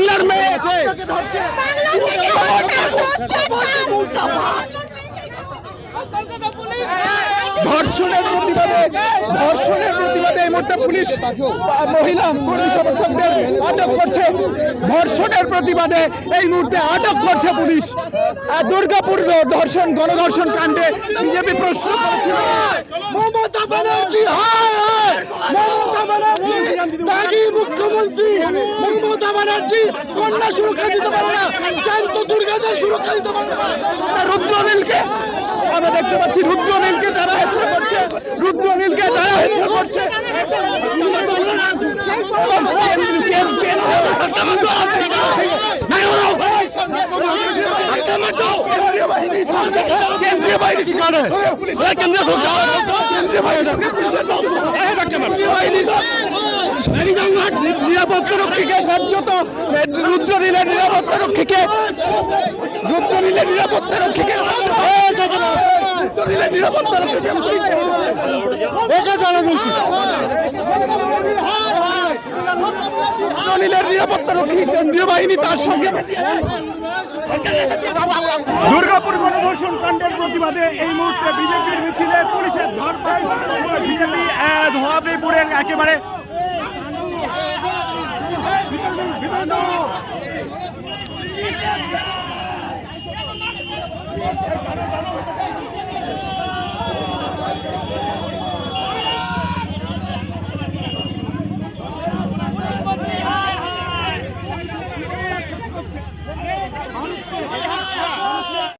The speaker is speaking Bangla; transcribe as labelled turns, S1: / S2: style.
S1: বাংলার মেয়ে। ধর্ষণের প্রতিবাদে ধর্ষণের প্রতিবাদে এই মুহূর্তে পুলিশ মহিলা কর্মী সমর্থকদের আটক করছে। ধর্ষণের প্রতিবাদে এই মুহূর্তে আটক করছে পুলিশ। দুর্গাপুর ধর্ষণ গণধর্ষণ কাণ্ডে বিজেপি প্রশ্ন করেছিল। মমতা ব্যানার্জি হায় হায় মমতা ব্যানার্জি ত্যাগী মুখ্যমন্ত্রী মমতা ব্যানার্জি কন্যা সুরক্ষা দিতে পারে না জ্যান্ত দুর্গাদের সুরক্ষা দিতে পারে না। রুদ্রনীলকে আমরা দেখতে পাচ্ছি রুদ্রনীলকে তারা হেচ্ছা করছে রুদ্রনীলকে তারা হেচ্ছা করছে। কেন্দ্রীয় কেন্দ্রীয় বাহিনী কেন্দ্রীয় বাহিনী সেখানে কেন্দ্রীয় সরকার কেন্দ্রীয় বাহিনী কেন্দ্রীয় বাহিনী নিরাপত্তা রক্ষীকে কার্যত রুদ্রনীলের নিরাপত্তা রক্ষীকে রুদ্রনীলের নিরাপত্তা রক্ষীকে রুদ্রনীলের নিরাপত্তা রক্ষীকে একা জানা বলছি রুদ্রনীলের নিরাপত্তা কেন্দ্রীয় বাহিনী তার সঙ্গে দুর্গাপুর গণধর্ষণ কাণ্ডের প্রতিবাদে এই মুহূর্তে বিজেপির মিছিলে পুলিশের ধরপাই বিজেপি ধোয়াবিপুরের একেবারে どう